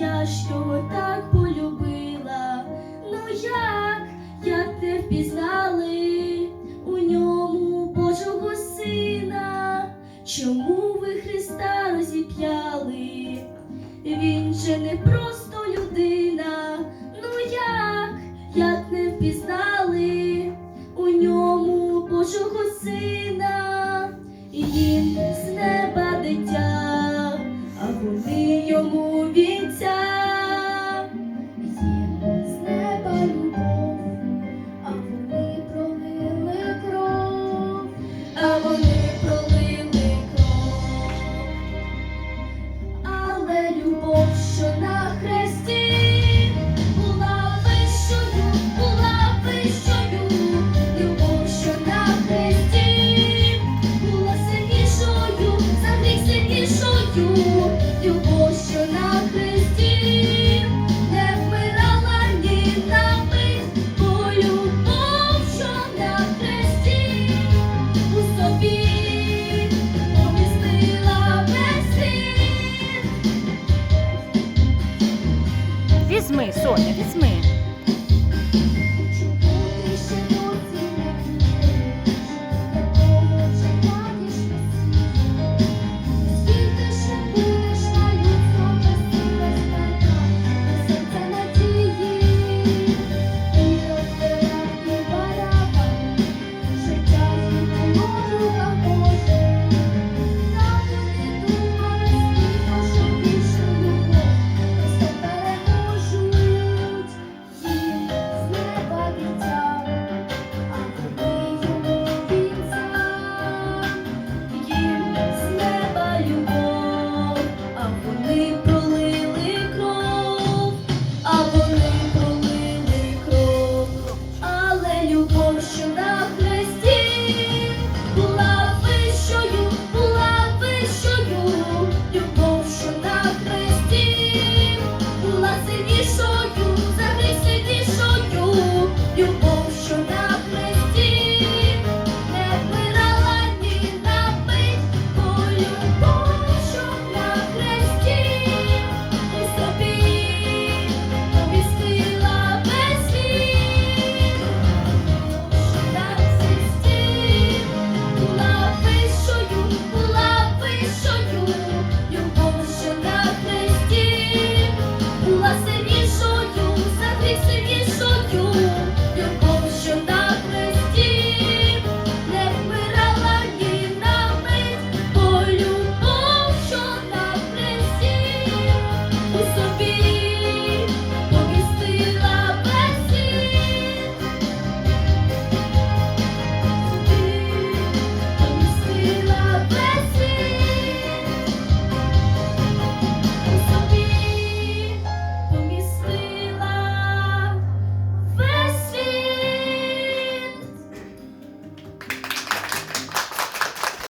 я ж його так полюбила. Ну як, як не впізнали у ньому Божого сина? Чому ви Христа розіп'яли? Він же не просто людина. Ну як, як не впізнали Але любов, що на хресті, Візьми, Соня, візьми.